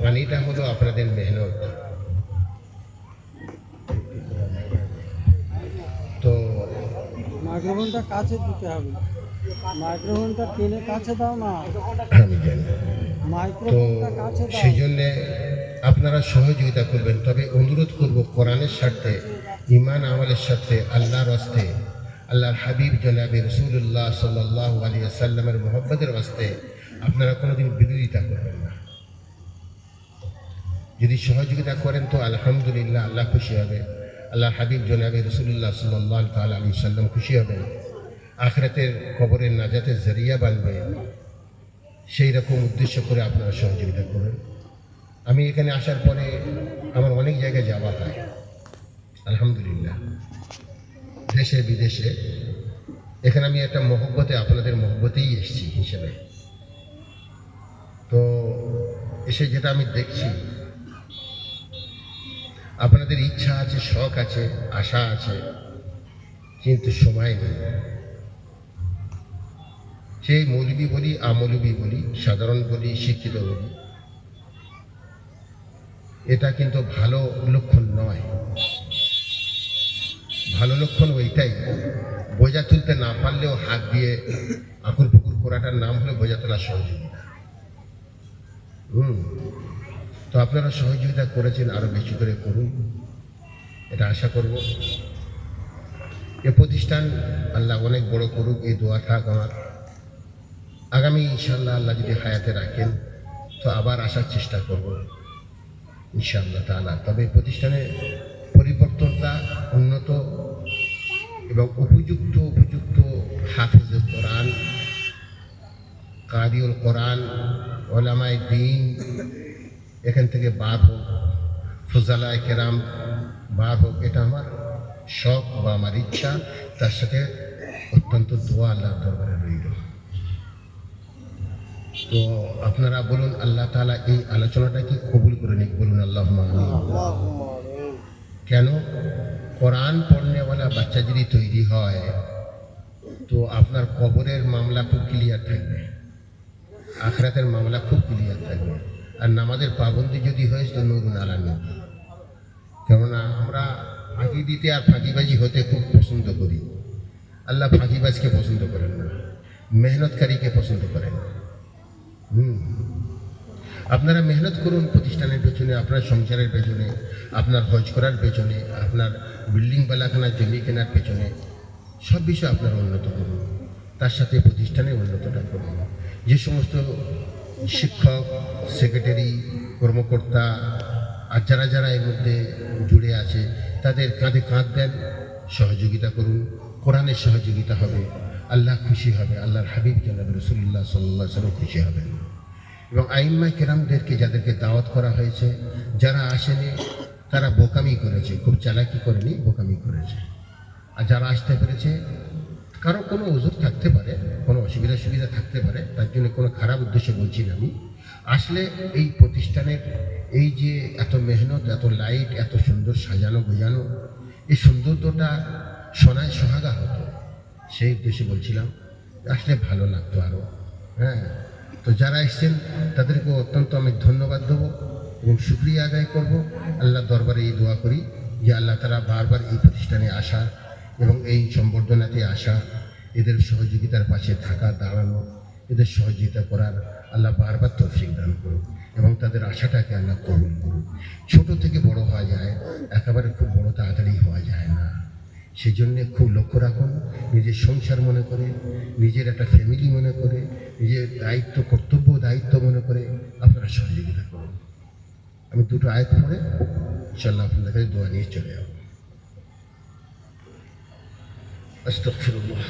পানিটা হলো আপনাদের মেহনত। তো মাইক্রোফোনটা কাছে দিতে হবে। মাইক্রোফোনটা টেনে কাছে দাও না। আমি জানি। তো মাইক্রোফোনটা কাছে দাও। সেই জন্যে আপনারা সহযোগিতা করবেন। তবে অনুরোধ করব কোরআনের স্বার্থে ইমান আমলের সাথে আল্লাহর হস্তে আল্লাহর হাবিব জনাবে রসুল্লাহ সাল্লাহ আলী সাল্লামের মোহব্বতের হস্তে আপনারা কোনোদিন বিরোধিতা করবেন না। যদি সহযোগিতা করেন তো আলহামদুলিল্লাহ আল্লাহ খুশি হবে। আল্লাহ হাবিব জনাবে রসুল্লাহ সাল্লাহ তাল আলী সাল্লাম খুশি হবেন আখরাতের কবরের নাজাতের জরিয়া বানবে সেই রকম উদ্দেশ্য করে আপনারা সহযোগিতা করবেন আমি এখানে আসার পরে আমার অনেক জায়গায় যাওয়া হয়। আলহামদুলিল্লাহ। দেশে, বিদেশে। এখানে আমি একটা মহব্বতে, আপনাদের মহব্বতেই এসেছি হিসেবে। তো এসে যেটা আমি দেখছি আপনাদের ইচ্ছা আছে, শখ আছে, আশা আছে, কিন্তু সময় নেই। সেই মৌলবি বলি, আমৌলবী বলি, সাধারণ বলি, শিক্ষিত বলি, এটা কিন্তু ভালো লক্ষণ নয়। ভালো লক্ষণ ওইটাই, বোঝা তুলতে না পারলেও হাত দিয়ে আকুর পুকুর করাটার নাম হলো বোঝা তোলা সহযোগিতা। হুম। তো আপনারা সহযোগিতা করেছেন আরও বেশি করে করুন। এটা আশা করব। এ প্রতিষ্ঠান আল্লাহ অনেক বড় করুক, এই দোয়া থাক আমার। আগামী ইনশাল্লাহ আল্লাহ যদি হায়াতে রাখেন, তো আবার আসার চেষ্টা করব, ইনশাআল্লাহ তাআলা। তবে প্রতিষ্ঠানের পরিবর্তনটা উন্নত এবং উপযুক্ত উপযুক্ত হাফিজুল কোরআন কারিউল কোরআন ওলামাই দিন এখান থেকে বার হোক, ফুজালায় কেরাম বার হোক, এটা আমার শখ বা আমার ইচ্ছা। তার সাথে অত্যন্ত দোয়া আল্লাহর দরবারে রইল। তো আপনারা বলুন, আল্লাহ তালা এই আলোচনাটা কি কবুল করে নিক? বলুন আল্লাহ কেন? কোরআন পড়নেওয়ালা বাচ্চা যদি তৈরি হয়, তো আপনার কবরের মামলা খুব ক্লিয়ার থাকবে। আখরাতের মামলা খুব ক্লিয়ার থাকবে। আর নামাজের পাবন্দি যদি হয়, তো নুরুন আলামী কেননা আমরা ফাঁকি দিতে আর ফাঁকিবাজি হতে খুব পছন্দ করি। আল্লাহ ফাঁকিবাজকে পছন্দ করেন না, মেহনতকারীকে পছন্দ করেন হুম। আপনারা মেহনত করুন প্রতিষ্ঠানের পেছনে, আপনার সংসারের পেছনে, আপনার হজ করার পেছনে, আপনার বিল্ডিং বালাখানার জমি কেনার পেছনে, সব বিষয়ে আপনারা উন্নত করুন। তার সাথে প্রতিষ্ঠানে উন্নতটা করুন। যে সমস্ত শিক্ষক সেক্রেটারি কর্মকর্তা আর যারা যারা এর মধ্যে জুড়ে আছে, তাদের কাঁধে কাঁধ দেন, সহযোগিতা করুন কোরআনের সহযোগিতা হবে, আল্লাহ খুশি হবে, আল্লাহর হাবিব জানাব রসুল্লাহ সাল্লাহ সাল্লাম খুশি হবেন এবং আইম্মা কেরামদেরকে যাদেরকে দাওয়াত করা হয়েছে, যারা আসেনি, তারা বোকামি করেছে, খুব চালাকি করেনি, বোকামি করেছে। আর যারা আসতে পেরেছে, কারও কোনো ওজোর থাকতে পারে, কোনো অসুবিধা সুবিধা থাকতে পারে তার জন্য কোনো খারাপ উদ্দেশ্য বলছি না আমি। আসলে এই প্রতিষ্ঠানের এই যে এত মেহনত, এত লাইট, এত সুন্দর সাজানো, গোজানো, এই সৌন্দর্যটা সোনায় সোহাগা হতো, সেই উদ্দেশ্যে বলছিলাম, আসলে ভালো লাগতো আরও হ্যাঁ। তো যারা এসছেন তাদেরকে অত্যন্ত আমি ধন্যবাদ দেবো এবং শুক্রিয়া আদায় করব। আল্লাহ দরবারে এই দোয়া করি যে আল্লাহ তারা বারবার এই প্রতিষ্ঠানে আসা এবং এই সম্বর্ধনাতে আসা, এদের সহযোগিতার পাশে থাকা, দাঁড়ানো এদের সহযোগিতা করার আল্লাহ বারবার তৌফিক দান করুন এবং তাদের আশাটাকে আল্লাহ কবুল করুন ছোট থেকে বড় হওয়া যায়, একেবারে খুব বড় তাড়াতাড়ি হওয়া যায় না। সেই জন্যে খুব লক্ষ্য রাখুন, নিজের সংসার মনে করে, নিজের একটা ফ্যামিলি মনে করে, নিজের দায়িত্ব, কর্তব্য দায়িত্ব মনে করে আপনারা সহযোগিতা করুন। আমি দুটো আয়াত পড়ে ইনশাল্লাহ আপনাদের কাছে দোয়া নিয়ে চলে যাব। আস্তাগফিরুল্লাহ।